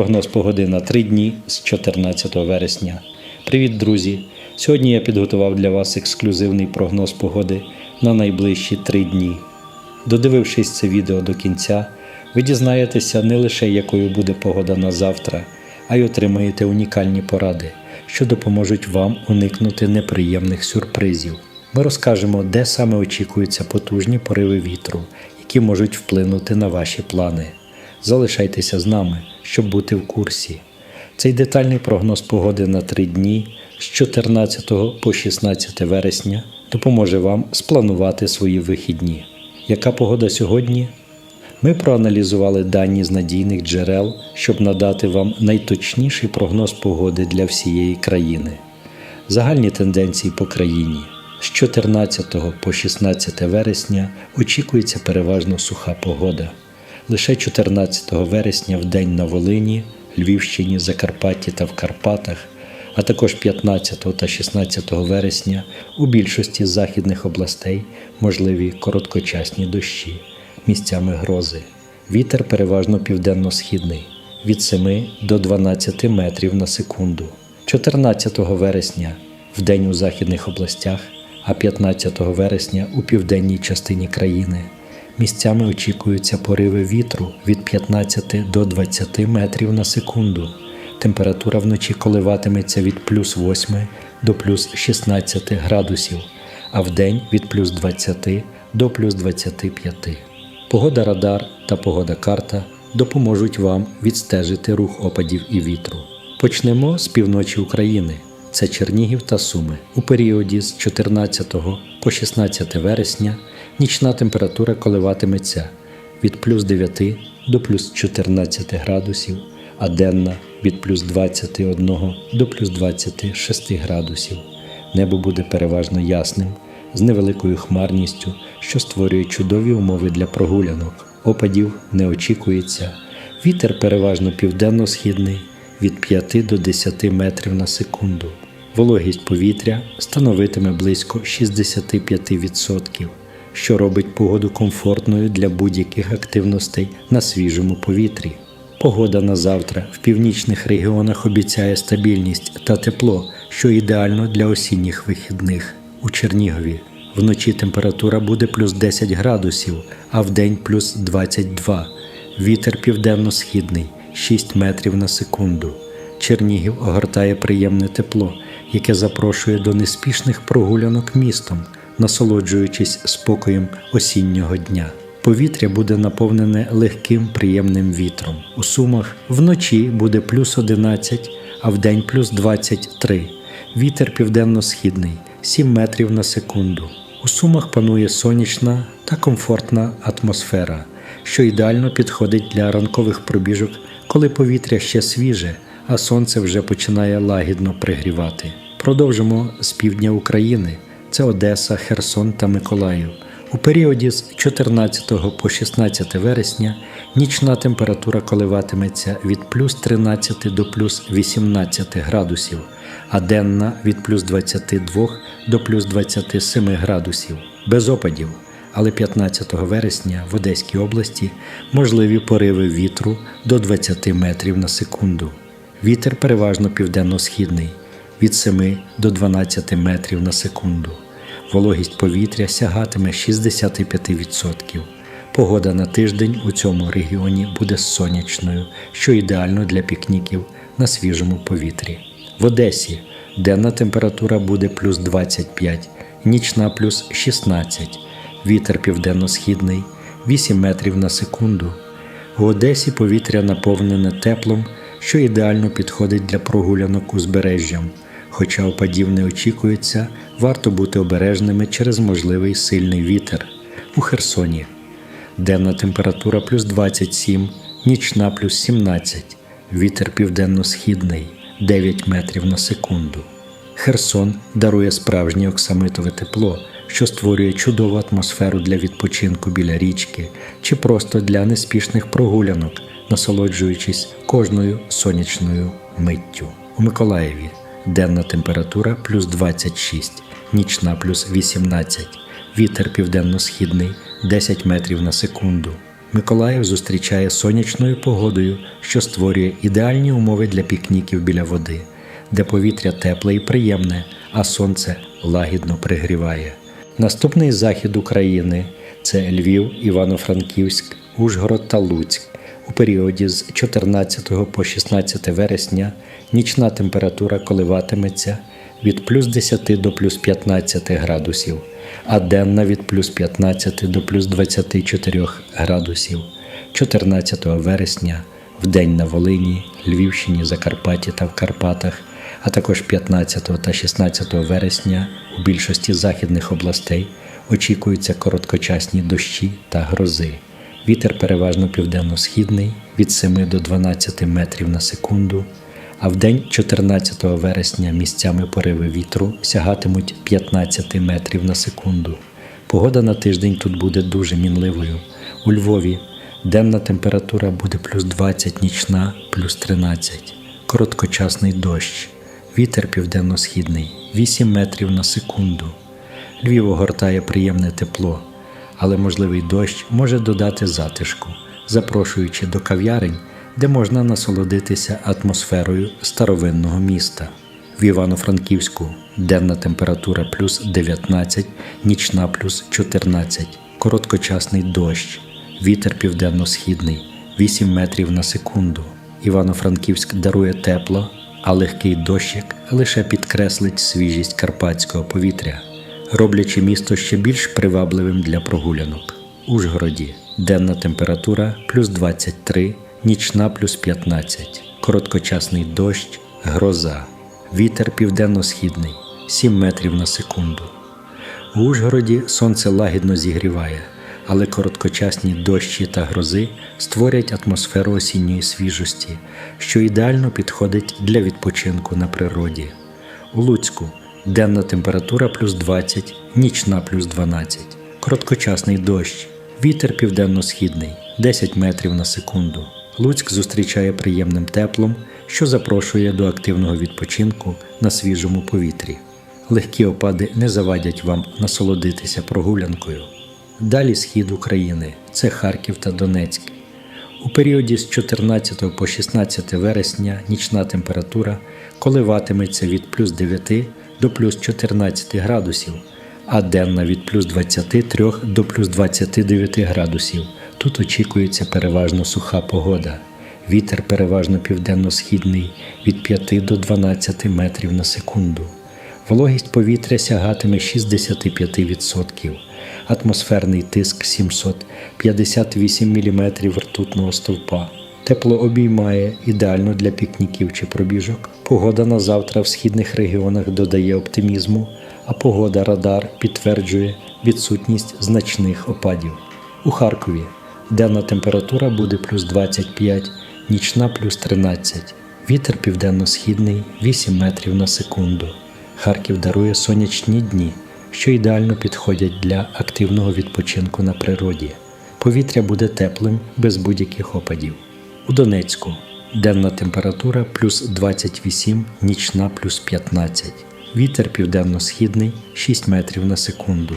Прогноз погоди на три дні з 14 вересня. Привіт, друзі! Сьогодні я підготував для вас ексклюзивний прогноз погоди на найближчі три дні. Додивившись це відео до кінця, ви дізнаєтеся не лише якою буде погода на завтра, а й отримаєте унікальні поради, що допоможуть вам уникнути неприємних сюрпризів. Ми розкажемо, де саме очікуються потужні пориви вітру, які можуть вплинути на ваші плани. Залишайтеся з нами, щоб бути в курсі. Цей детальний прогноз погоди на три дні з 14 по 16 вересня допоможе вам спланувати свої вихідні. Яка погода сьогодні? Ми проаналізували дані з надійних джерел, щоб надати вам найточніший прогноз погоди для всієї країни. Загальні тенденції по країні. З 14 по 16 вересня очікується переважно суха погода. Лише 14 вересня в день на Волині, Львівщині, Закарпатті та в Карпатах, а також 15 та 16 вересня у більшості західних областей можливі короткочасні дощі, місцями грози. Вітер переважно південно-східний від 7 до 12 метрів на секунду. 14 вересня в день у західних областях, а 15 вересня у південній частині країни. Місцями очікуються пориви вітру від 15 до 20 метрів на секунду. Температура вночі коливатиметься від плюс 8 до плюс 16 градусів, а вдень від плюс 20 до плюс 25. Погода радар та погода карта допоможуть вам відстежити рух опадів і вітру. Почнемо з півночі України. Це Чернігів та Суми. У періоді з 14 по 16 вересня нічна температура коливатиметься від плюс 9 до плюс 14 градусів, а денна від плюс 21 до плюс 26 градусів. Небо буде переважно ясним, з невеликою хмарністю, що створює чудові умови для прогулянок. Опадів не очікується. Вітер переважно південно-східний від 5 до 10 метрів на секунду. Вологість повітря становитиме близько 65%, що робить погоду комфортною для будь-яких активностей на свіжому повітрі. Погода на завтра в північних регіонах обіцяє стабільність та тепло, що ідеально для осінніх вихідних. У Чернігові вночі температура буде плюс 10 градусів, а вдень плюс 22. Вітер південно-східний 6 метрів на секунду. Чернігів огортає приємне тепло, яке запрошує до неспішних прогулянок містом, насолоджуючись спокоєм осіннього дня. Повітря буде наповнене легким приємним вітром. У Сумах вночі буде плюс 11, а вдень плюс 23. Вітер південно-східний 7 метрів на секунду. У Сумах панує сонячна та комфортна атмосфера, що ідеально підходить для ранкових пробіжок, коли повітря ще свіже, а сонце вже починає лагідно пригрівати. Продовжимо з півдня України. Це Одеса, Херсон та Миколаїв. У періоді з 14 по 16 вересня нічна температура коливатиметься від плюс 13 до плюс 18 градусів, а денна від плюс 22 до плюс 27 градусів, без опадів. Але 15 вересня в Одеській області можливі пориви вітру до 20 метрів на секунду. Вітер переважно південно-східний від 7 до 12 метрів на секунду. Вологість повітря сягатиме 65%. Погода на тиждень у цьому регіоні буде сонячною, що ідеально для пікніків на свіжому повітрі. В Одесі денна температура буде плюс 25, нічна плюс 16, вітер південно-східний 8 метрів на секунду. У Одесі повітря наповнене теплом, що ідеально підходить для прогулянок узбережжям. Хоча опадів не очікується, варто бути обережними через можливий сильний вітер. У Херсоні денна температура плюс 27, нічна плюс 17, вітер південно-східний 9 метрів на секунду. Херсон дарує справжнє оксамитове тепло, що створює чудову атмосферу для відпочинку біля річки чи просто для неспішних прогулянок, насолоджуючись кожною сонячною миттю. У Миколаєві денна температура плюс 26, нічна плюс 18, вітер південно-східний 10 метрів на секунду. Миколаїв зустрічає сонячною погодою, що створює ідеальні умови для пікніків біля води, де повітря тепле і приємне, а сонце лагідно пригріває. Наступний захід України це Львів, Івано-Франківськ, Ужгород та Луцьк. У періоді з 14 по 16 вересня нічна температура коливатиметься від плюс 10 до плюс 15 градусів, а денна від плюс 15 до плюс 24 градусів. 14 вересня в день на Волині, Львівщині, Закарпатті та в Карпатах, а також 15 та 16 вересня у більшості західних областей очікуються короткочасні дощі та грози. Вітер переважно південно-східний від 7 до 12 метрів на секунду, а в день 14 вересня місцями пориви вітру сягатимуть 15 метрів на секунду. Погода на тиждень тут буде дуже мінливою. У Львові денна температура буде плюс 20, нічна плюс 13, короткочасний дощ, вітер південно-східний 8 метрів на секунду. Львів огортає приємне тепло, але можливий дощ може додати затишку, запрошуючи до кав'ярень, де можна насолодитися атмосферою старовинного міста. В Івано-Франківську денна температура плюс 19, нічна плюс 14, короткочасний дощ, вітер південно-східний 8 метрів на секунду. Івано-Франківськ дарує тепло, а легкий дощик лише підкреслить свіжість карпатського повітря роблячи місто ще більш привабливим для прогулянок. Ужгороді денна температура плюс 23, нічна плюс 15, короткочасний дощ, гроза, вітер південно-східний 7 метрів на секунду. У Ужгороді сонце лагідно зігріває, але короткочасні дощі та грози створять атмосферу осінньої свіжості, що ідеально підходить для відпочинку на природі. У Луцьку денна температура плюс 20, нічна плюс 12, короткочасний дощ, вітер південно-східний 10 метрів на секунду. Луцьк зустрічає приємним теплом, що запрошує до активного відпочинку на свіжому повітрі. Легкі опади не завадять вам насолодитися прогулянкою. Далі схід України це Харків та Донецьк. У періоді з 14 по 16 вересня нічна температура коливатиметься від плюс 9 до плюс 14 градусів, а денна від плюс 23 до плюс 29 градусів. Тут очікується переважно суха погода. Вітер переважно південно-східний від 5 до 12 метрів на секунду. Вологість повітря сягатиме 65%, атмосферний тиск 758 мм ртутного стовпа. Тепло обіймає ідеально для пікніків чи пробіжок. Погода на завтра в східних регіонах додає оптимізму, а погода радар підтверджує відсутність значних опадів. У Харкові денна температура буде плюс 25, нічна плюс 13, вітер південно-східний 8 метрів на секунду. Харків дарує сонячні дні, що ідеально підходять для активного відпочинку на природі. Повітря буде теплим без будь-яких опадів. У Донецьку денна температура плюс 28, нічна плюс 15. Вітер південно-східний 6 метрів на секунду.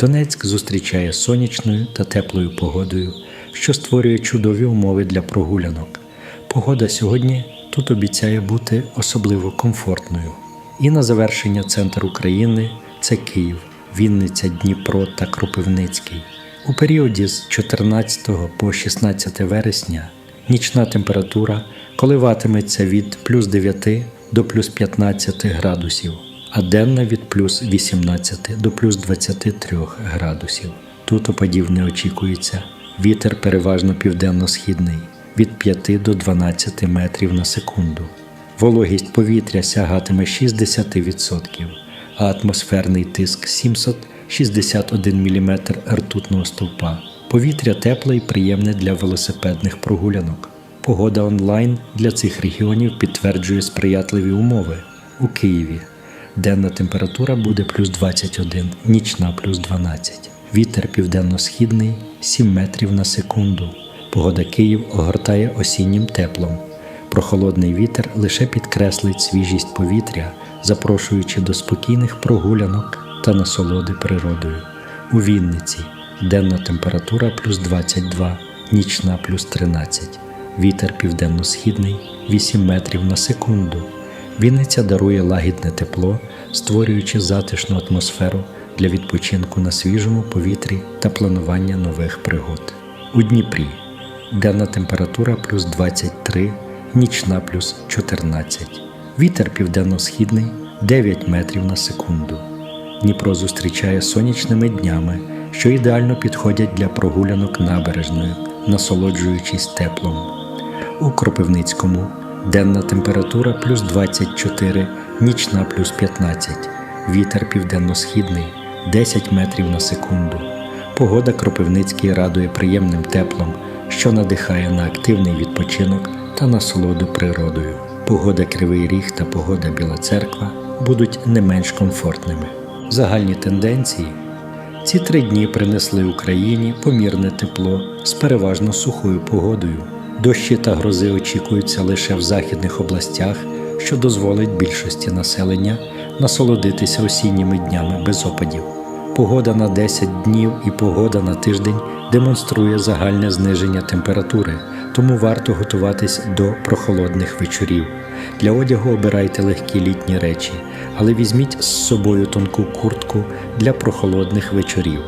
Донецьк зустрічає сонячною та теплою погодою, що створює чудові умови для прогулянок. Погода сьогодні тут обіцяє бути особливо комфортною. І на завершення центр України це Київ, Вінниця, Дніпро та Кропивницький. У періоді з 14 по 16 вересня нічна температура коливатиметься від плюс 9 до плюс 15 градусів, а денна від плюс 18 до плюс 23 градусів. Тут опадів не очікується. Вітер переважно південно-східний від 5 до 12 метрів на секунду. Вологість повітря сягатиме 60%, а атмосферний тиск 761 мм ртутного стовпа. Повітря тепле і приємне для велосипедних прогулянок. Погода онлайн для цих регіонів підтверджує сприятливі умови. У Києві денна температура буде плюс 21, нічна плюс 12. Вітер південно-східний 7 метрів на секунду. Погода Київ огортає осіннім теплом. Прохолодний вітер лише підкреслить свіжість повітря, запрошуючи до спокійних прогулянок та насолоди природою. У Вінниці денна температура плюс 22, нічна плюс 13, вітер південно-східний 8 метрів на секунду. Вінниця дарує лагідне тепло, створюючи затишну атмосферу для відпочинку на свіжому повітрі та планування нових пригод. У Дніпрі денна температура плюс 23, нічна плюс 14. Вітер південно-східний 9 метрів на секунду. Дніпро зустрічає сонячними днями, що ідеально підходять для прогулянок набережною, насолоджуючись теплом. У Кропивницькому денна температура плюс 24, нічна плюс 15, вітер південно-східний 10 метрів на секунду. Погода Кропивницький радує приємним теплом, що надихає на активний відпочинок та насолоду природою. Погода Кривий Ріг та погода Біла Церква будуть не менш комфортними. Загальні тенденції ці три дні принесли Україні помірне тепло з переважно сухою погодою. Дощі та грози очікуються лише в західних областях, що дозволить більшості населення насолодитися осінніми днями без опадів. Погода на 10 днів і погода на тиждень демонструє загальне зниження температури, тому варто готуватись до прохолодних вечорів. Для одягу обирайте легкі літні речі, але візьміть з собою тонку куртку для прохолодних вечорів.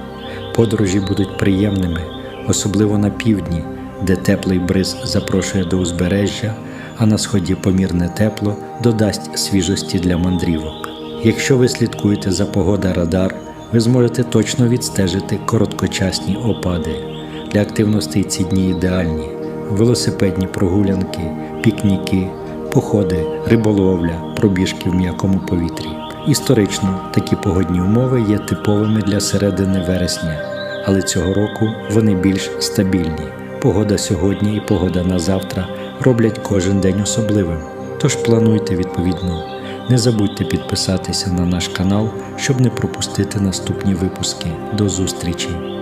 Подорожі будуть приємними, особливо на півдні, де теплий бриз запрошує до узбережжя, а на сході помірне тепло додасть свіжості для мандрівок. Якщо ви слідкуєте за погода радар, ви зможете точно відстежити короткочасні опади. Для активностей ці дні ідеальні: велосипедні прогулянки, пікніки, походи, риболовля, пробіжки в м'якому повітрі. Історично такі погодні умови є типовими для середини вересня, але цього року вони більш стабільні. Погода сьогодні і погода на завтра роблять кожен день особливим. Тож плануйте відповідно. Не забудьте підписатися на наш канал, щоб не пропустити наступні випуски. До зустрічі!